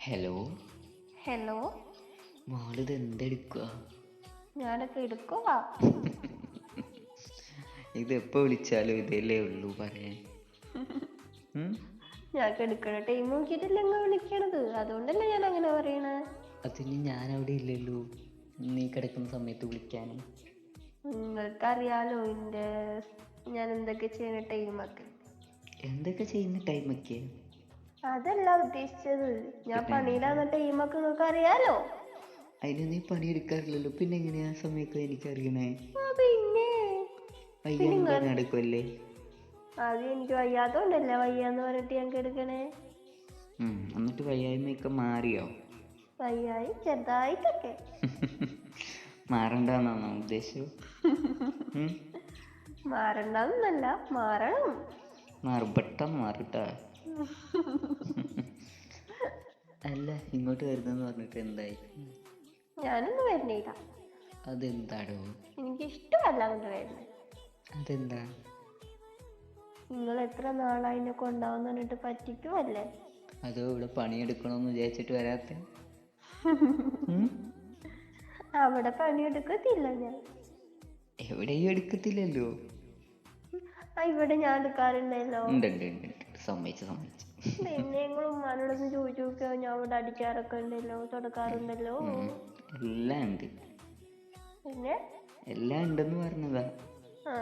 Hello hello മോളിത് എന്തെടുക്കുക ഞാനൊക്കെ എടുക്കുവാ. ഇതെപ്പോ വിളിച്ചാലും ഇതല്ലേ ഉള്ളൂ പറയാൻ. ഞാൻ എടുക്കണ ടൈം നോക്കിയിട്ടല്ലേ ഇങ്ങ വിളിക്കണത്. അതുകൊണ്ടല്ലേ ഞാൻ അങ്ങനെ പറയണേ. അതിന് ഞാൻ അവിടെ ഇല്ലല്ലോ. നീ കിടക്കുന്ന സമയത്ത് വിളിക്കാനും. നിങ്ങൾക്കറിയാലോ എന്റെ ഞാൻ എന്തൊക്കെ ചെയ്യുന്ന ടൈമൊക്കെ എന്തൊക്കെ ചെയ്യുന്ന ടൈമൊക്കെ അതല്ല ഉദ്ദേശിച്ചത്. ഞാൻ പണിയിലാകുന്ന ടൈമൊക്കെ നിങ്ങൾക്ക് അറിയാലോ? അതിന് നീ പണിയെടുക്കാറില്ലല്ലോ. പിന്നെ എങ്ങനെയാ സമയൊക്കെ എനിക്ക് അറിയണേ ആ പിന്നെ. വയ്യാതെ നടക്കുമല്ലേ അത് എനിക്ക് വയ്യാത്തോണ്ടല്ലേ വയ്യാന്ന് പറഞ്ഞിട്ട് ഞാൻ എടുക്കണേ? എന്നിട്ട് വയ്യായ്മയൊക്കെ മാറിയോ? വയ്യായി ചെറുതായിട്ടൊക്കെ. മാറണ്ടെന്നാണോ ഉദ്ദേശം? മാറണ്ടെന്നല്ല മാറണം. മാറും പെട്ടെന്ന് മാറിട്ടാ അല്ല ഇങ്ങോട്ട് വരുന്നെന്ന് പറഞ്ഞിട്ട് എന്തായി? ഞാനൊന്നും വരുന്നില്ല. അതെന്താടോ? എനിക്ക് ഇഷ്ടമല്ല അങ്ങോട്ട് വരുന്നത് അതെന്താ? നിങ്ങൾ എത്ര നാളായി എന്നെ കൊണ്ടാവെന്ന് പറഞ്ഞിട്ട് പറ്റിക്കുമല്ലേ അതോ ഇവിടെ പണിയെടുക്കണമെന്ന് വിചാരിച്ചിട്ട് വരാത്ത? അവിടെ പണിയെടുക്കത്തില്ല ഞാൻ. എവിടെയും എടുക്കത്തില്ലല്ലോ. ആ ഇവിടെ ഞാൻ എടുക്കാറുണ്ടല്ലോ. ഉണ്ട് ഉണ്ട് ഉണ്ട്. സമ്മതിച്ചു സമ്മതിച്ചു. പിന്നെ ഞങ്ങൾ ഉമ്മാനോടൊന്ന് ചോദിച്ചു നോക്കിയോ ഞാൻ ഇവിടെ അടിക്കാറൊക്കെ ഉണ്ടല്ലോ തുടക്കാറുണ്ടല്ലോ. എല്ലാം ഉണ്ട്. പിന്നെ? എല്ലാം ഉണ്ടെന്ന് പറഞ്ഞതാ. ആ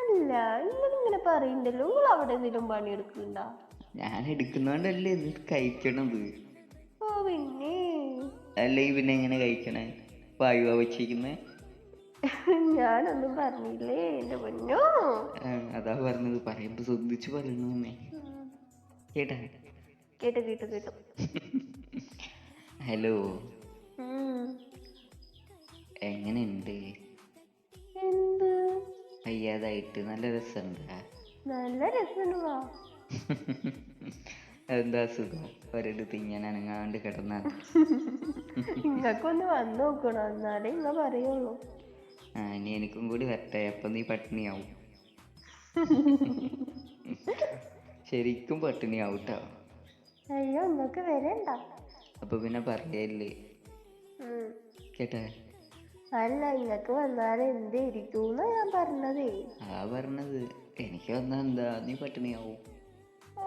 അല്ല നിങ്ങളിങ്ങനെ പറയണ്ടല്ലോ. നിങ്ങൾ അവിടെ എന്തെങ്കിലും പണിയെടുക്കണ്ട ഞാൻ എടുക്കുന്നോണ്ടല്ലേ ഇത് കഴിക്കണത്. ഓ പിന്നെ? അല്ലെങ്കിൽ പിന്നെ എങ്ങനെ കഴിക്കണേ വായുവാ വെച്ചിരിക്കുന്നേ. ഞാനൊന്നും പറഞ്ഞില്ലേ എന്റെ പൊന്നോ? അതാ പറഞ്ഞത്. പറയുമ്പോ ശ്രദ്ധിച്ചു പറയണമെന്നേ കേട്ടാ കേട്ടു. കേട്ടു കേട്ടു ഹലോ. എങ്ങനെയുണ്ട്? എന്ത്? വയ്യാതായിട്ട് നല്ല രസമുണ്ടാ. നല്ല രസമുണ്ടോ എന്താ സുഖം? ഒരിടത്ത് ഇങ്ങനെ അനങ്ങാണ്ട് കിടന്നാ. നിങ്ങൾക്കൊന്ന് വന്നു നോക്കണം? എന്നാലേ ഇങ്ങ പറയുള്ളൂ. ഇനി എനിക്കും കൂടി വരട്ടെ അപ്പൊ നീ പട്ടിണിയാവും. ശരിക്കും പട്ടിണിയാവും ട്ടോ. അയ്യോ നിങ്ങൾക്ക് വരണ്ട. അപ്പൊ പിന്നെ പറയല്ലേ? കേട്ടേ കേട്ടാ? അല്ല നിങ്ങക്ക് വന്നാൽ എന്തായിരിക്കും ഞാൻ പറഞ്ഞതേ. ആ പറഞ്ഞത്. എനിക്ക് വന്നാ എന്താ നീ പട്ടിണിയാവും.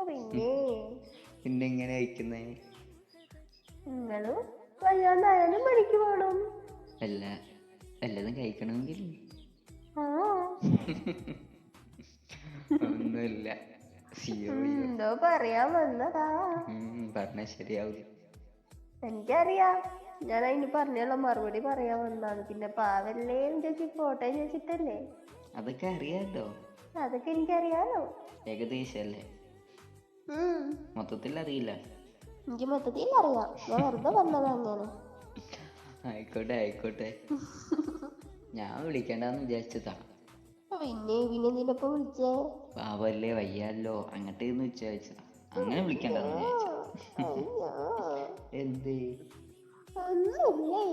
പിന്നെ? പിന്നെ എങ്ങനെ അയക്കുന്നേ? നിങ്ങളും വയ്യാണ്ടായാലും പണിക്ക് പോണം. അല്ല വല്ലതും കഴിക്കണമെങ്കിൽ. ഒന്നുമില്ല. സിയോ എന്തോ പറയാൻ വന്നതാ. പറഞ്ഞ ശരിയാവില്ല എനിക്കറിയാം. ഞാൻ അതിന് പറഞ്ഞുള്ള മറുപടി പറയാൻ വന്നാണ് പിന്നെ പാവല്ലേ ചേച്ചി ഫോട്ടോ ചോദിച്ചിട്ടല്ലേ? അതൊക്കെ അറിയാലോ. അതൊക്കെ എനിക്കറിയാലോ. ഏകദേശല്ലേ. മൊത്തത്തിൽ അറിയില്ല എനിക്ക് മൊത്തത്തിൽ അറിയാം ഞാൻ വെറുതെ പറഞ്ഞതാ അങ്ങനെ. ആയിക്കോട്ടെ ആയിക്കോട്ടെ. ഞാൻ വിളിക്കണ്ടെന്ന് വിചാരിച്ചതാ. പിന്നെ പിന്നെ നിനപ്പോ വിളിച്ചേ? പാവല്ലേ വയ്യാലോ അങ്ങോട്ട് എന്ന് വിചാരിച്ചതാ അങ്ങനെ വിളിക്കണ്ടെന്ന് വിചാരിച്ചു എന്തേ? ഒന്നുമില്ലേ?